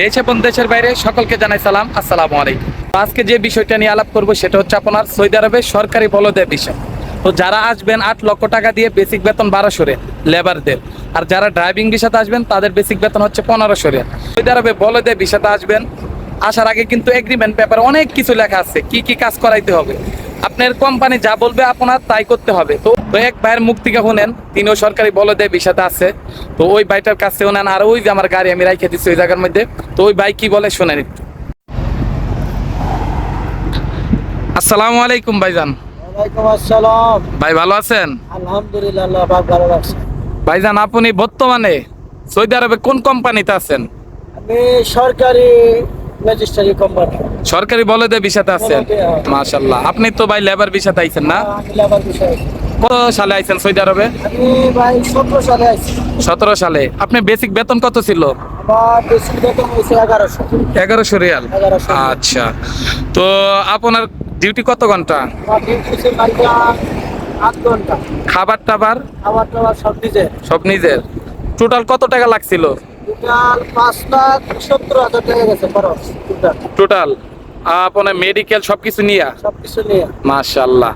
দেশ এবং দেশের বাইরে সকলকে জানাই সালাম, আসসালামু আলাইকুম। আজকে যে বিষয়টা নিয়ে আলাপ করব, সেটা হচ্ছে আপনার সৌদি আরবের সরকারি বলদের বিষয়। তো যারা আসবেন, আট লক্ষ টাকা দিয়ে বেসিক বেতন বারোশো রে লেবারদের আর যারা ড্রাইভিং বিষাতে আসবেন, তাদের বেসিক বেতন হচ্ছে পনেরোশো রে। সৌদি আরবে বলদে বিষাতে আসবেন, আসার আগে কিন্তু এগ্রিমেন্ট পেপার অনেক কিছু লেখা আছে, কি কি কাজ করাইতে হবে। আপনার কোম্পানি যা বলবে, আপনার তাই করতে হবে। তো তো এক ভাইয়ের মুখ থেকে শুনেন তিনিও সরকারি বলদে বিষাতে আছে। তো ওই ভাইটার কাছে শুনেন আর ওই যে আমার গাড়ি আমি রাইখে দিচ্ছি ওই জায়গার মধ্যে। তো ওই ভাই কি বলে শোনেন একটু। আসসালামু আলাইকুম ভাইজান। ভাই ভালো আছেন? আলহামদুলিল্লাহ ভালো রাখছে ভাইজান আপনি বর্তমানে সৌদি আরবে কোন কোম্পানিতে আছেন? আমি সরকারি কোম্পানি। সরকারি বলদে বিষাতে আছেন? হ্যাঁ। আপনি তো ভাই লেবার বিষাতে আইছেন না? লেবার বিষয় কত সালে আইছেন সৌদি আরবে? সতেরো সালে। আপনি বেসিক বেতন কত ছিল? এগারোশো রিয়াল। 1100 আচ্ছা। তো আপনার ডিউটি কত ঘণ্টা? খাবার টাবার? খাবার টাবার সব নিজে সব নিজের। টোটাল কত টাকা লাগছিল? টোটাল পাঁচ লাখ সত্তর হাজার টাকা গেছে খরচ টোটাল টোটাল আপনার মেডিকেল সবকিছু নিয়ে? সব কিছু নিয়ে। মাশাল্লাহ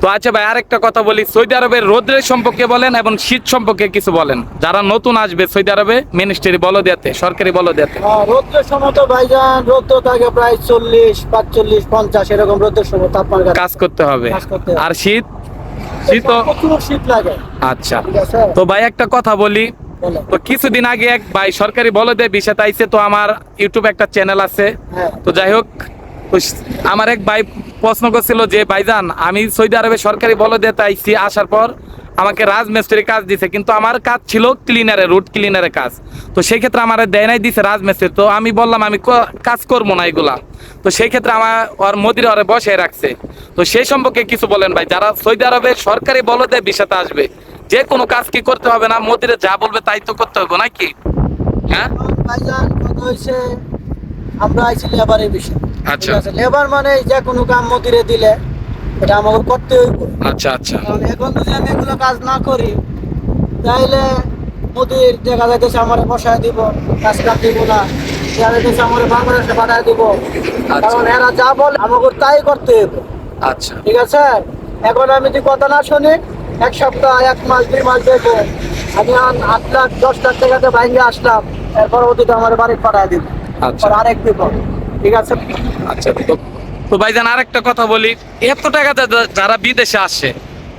তো আচ্ছা ভাই আরেকটা কথা বলি সৌদি আরবের রোদ্রের সম্পর্কে বলেন এবং শীত সম্পর্কে কিছু বলেন। যারা নতুন আসবে সৌদি আরবে মিনিস্ট্রি বলো দেতে সরকারি বলো দেতে হ্যাঁ, রৌদ্রের সময় তো ভাইজান রৌদ্র থাকে প্রায় চল্লিশ পাঁচচল্লিশ পঞ্চাশ এরকম রোদ্রের সময় তাপমাত্রা কাজ করতে হবে। আর শীত? শীত শীত লাগে। আচ্ছা। তো ভাই একটা কথা বলি। তো কিছুদিন আগে এক ভাই সরকারি বলদে বিষয়তে আইছে তো আমার ইউটিউবে একটা চ্যানেল আছে। হ্যাঁ। তো যাই হোক আমার এক ভাই প্রশ্ন করছিল যে, ভাইজান, আমি সৌদি আরবে সরকারি বলদেতে আইছি, আসার পর আমাকে রাজমিস্ত্রির কাজ দিছে, কিন্তু আমার কাজ ছিল ক্লিনারের রুট ক্লিনারের কাজ। তো সেই ক্ষেত্রে আমার দেয় নাই, দিছে রাজমিস্ত্রি। তো আমি বললাম, আমি কাজ করব না এগুলা। তো সেই ক্ষেত্রে আমার, ওর মদির ওরে বসে রাখছে। তো সেই সম্পর্কে কিছু বলেন ভাই। যারা সৌদি আরবে সরকারি বলদে বিষয়তে আসবে, যে কোনো কাজ কি করতে হবে না? মদিরে যা বলবে তাই তো করতে হবে নাকি? হ্যাঁ এখন ভাইজান কথা হয়েছে আমরা আইছি লেবারের বিষয়। আচ্ছা। লেবার মানে যে কোনো কাম মদিরে দিলে এটা আমাকে করতে হইব। আচ্ছা আচ্ছা। কারণ এখন যদি আমি এগুলো কাজ না করি তাইলে মোদির দেখা যাইতেছে আমার বসায় দিব কাজ কাম দিব না। দেখা যাইতেছে আমার বাংলাদেশে পাঠায় দিব। কারণ এরা যা বলে আমাকে তাই করতে হইব। আচ্ছা। ঠিক আছে? এখন আমি যদি কথা না শুনি এক সপ্তাহ এক মাস দুই মাস দেখব আমি আট লাখ দশ লাখ টাকাতে বাইরে আসলাম। এর পরবর্তীতে আমার বাড়ি পাঠায় দিব। আচ্ছা। আর আরেক ঠিক আছে? আচ্ছা তো তো ভাইজান আরেকটা কথা বলি। এত টাকাতে যারা বিদেশে আসে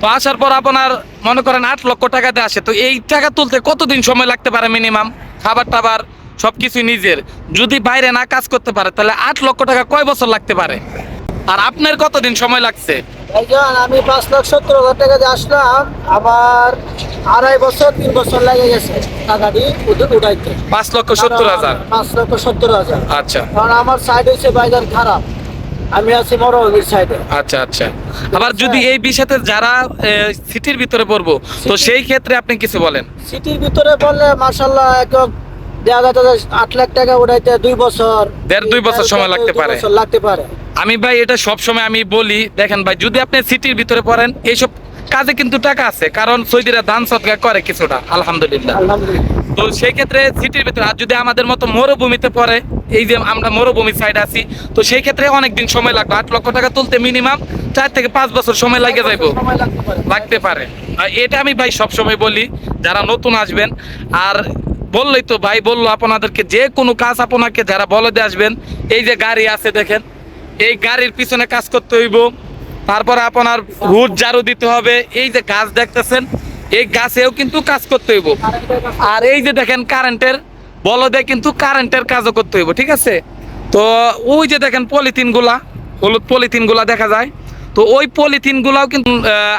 তো আসার পর আপনার মনে করেন আট লক্ষ টাকাতে আসে তো এই টাকা তুলতে কতদিন সময় লাগতে পারে মিনিমাম খাবার টাবার সবকিছু নিজের। যদি বাইরে না কাজ করতে পারে তাহলে আট লক্ষ টাকা কয় বছর লাগতে পারে? আর আপনার কতদিন সময় লাগছে? আমি পাঁচ লাখ সত্তর হাজার টাকা দিয়ে আসলাম। আমার আড়াই বছর তিন বছর লেগে গেছে টাকাটি উঠাইতে। পাঁচ লক্ষ সত্তর হাজার? পাঁচ লক্ষ সত্তর হাজার। আচ্ছা। কারণ আমার সাইড হচ্ছে ভাইজান খারাপ। আমি আছি মরমির সাইডে আচ্ছা আচ্ছা। আবার যদি এই বিষয়তে যারা সিটির ভিতরে পড়ব তো সেই ক্ষেত্রে আপনি কিছু বলেন। সিটির ভিতরে বললে দেখা যাচ্ছে আট লাখ টাকা উঠাইতে দুই বছর দেড় দুই বছর সময় লাগতে পারে। লাগতে পারে। আমি ভাই এটা সব সময় আমি বলি দেখেন ভাই যদি আপনি সিটির ভিতরে পড়েন এইসব কাজে কিন্তু টাকা আছে কারণ সৌদিরা দান সৎকার করে কিছুটা আলহামদুলিল্লাহ। তো সেই ক্ষেত্রে সিটির ভিতরে আর যদি আমাদের মতো মরুভূমিতে পড়ে এই যে আমরা মরুভূমি সাইড আছি তো সেই ক্ষেত্রে অনেক দিন সময় লাগবে। আট লক্ষ টাকা তুলতে মিনিমাম চার থেকে পাঁচ বছর সময় লাগে যাইব। লাগতে পারে। এটা আমি ভাই সব সময় বলি যারা নতুন আসবেন আর বললেই তো ভাই বলল আপনাদেরকে যে কোনো কাজ আপনাকে যারা বলদে আসবেন এই যে গাড়ি আছে দেখেন এই গাড়ির পিছনে কাজ করতে হইব। তারপরে আপনার রুট ঝাড়ু দিতে হবে। এই যে গাছ দেখতেছেন, এই গাছেও কিন্তু কাজ করতে হইব। আর এই যে দেখেন কারেন্টের বলদে কিন্তু কারেন্টের কাজও করতে হইব, ঠিক আছে? তো ওই যে দেখেন পলিথিনগুলা হলুদ পলিথিনগুলা দেখা যায়। তো ওই পলিথিন গুলাও কিন্তু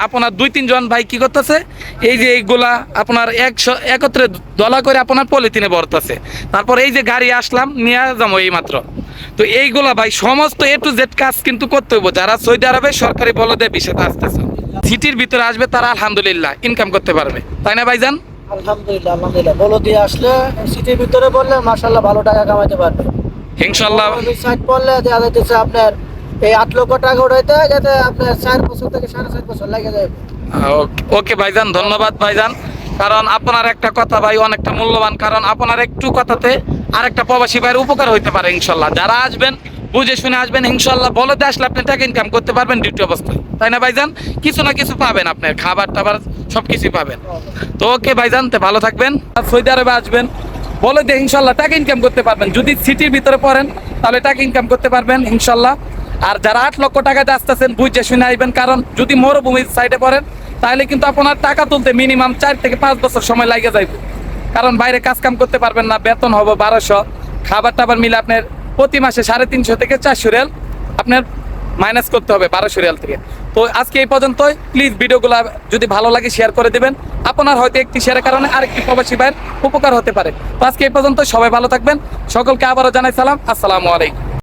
আপনার দুই, তিনজন ভাই কি করতেছে? এই যে এইগুলা আপনার একশো, একত্রে দলা করে আপনার পলিথিনে ভরতেছে। তারপর এই যে গাড়ি আসলাম, নিয়ে যাব এই মাত্র তো এইগুলা ভাই সমস্ত এ টু জেড কাজ কিন্তু করতে হইব। যারা সৌদি আরবে সরকারি বলদে বিষয়তে আসতেছে সিটির ভিতরে আসবে তারা আলহামদুলিল্লাহ ইনকাম করতে পারবে। তাই না ভাইজান? আলহামদুলিল্লাহ আলহামদুলিল্লাহ। বলো দিয়ে আসলে সিটির ভিতরে বললে মাসাল্লাহ ভালো টাকা কামাইতে পারবে। ইনশাল্লাহ সাইড পড়লে দেখা যাইতেছে আপনার এই আট লক্ষ টাকা উঠাইতে যাতে আপনার চার বছর থেকে সাড়ে চার বছর লেগে যাবে ওকে- ওকে ভাইজান ধন্যবাদ ভাইজান। কারণ আপনার একটা কথা ভাই অনেকটা মূল্যবান। কারণ আপনার একটু কথাতে আরেকটা প্রবাসী ভাইয়ের উপকার হইতে পারে, ইনশাল্লাহ। যারা আসবেন, বুঝে শুনে আসবেন, ইনশাল্লাহ। বলে বলতে আসলে আপনি টাকা ইনকাম করতে পারবেন ডিউটি অবস্থায়। তাই না, ভাইজান? কিছু না কিছু পাবেন আপনার খাবার টাবার সব কিছুই পাবেন। তো ওকে, ভাইজান, তো ভালো থাকবেন। আর সৌদি আরবে আসবেন। বলে দিয়ে ইনশাল্লাহ, টাকা ইনকাম করতে পারবেন। যদি সিটির ভিতরে পড়েন, তাহলে টাকা ইনকাম করতে পারবেন, ইনশাল্লাহ। আর যারা আট লক্ষ টাকাতে আসতেছেন, বুঝে শুনে আসবেন। কারণ যদি মরুভূমির সাইডে পড়েন, তাহলে কিন্তু আপনার টাকা তুলতে মিনিমাম চার থেকে পাঁচ বছর সময় লাগে যাইবে। কারণ বাইরে কাজ কাম করতে পারবেন না, বেতন হবে বারোশো। খাবার টাবার মিলে আপনার প্রতি মাসে সাড়ে তিনশো থেকে চারশো রেল আপনার মাইনাস করতে হবে বারোশো রিয়াল থেকে। তো আজকে এই পর্যন্তই। প্লিজ ভিডিওগুলো যদি ভালো লাগে শেয়ার করে দেবেন। আপনার হয়তো একটি শেয়ারের কারণে আরেকটি প্রবাসী ভাইয়ের উপকার হতে পারে। তো আজকে এই পর্যন্ত সবাই ভালো থাকবেন। সকলকে আবারও জানাই সালাম। আসসালামু আলাইকুম।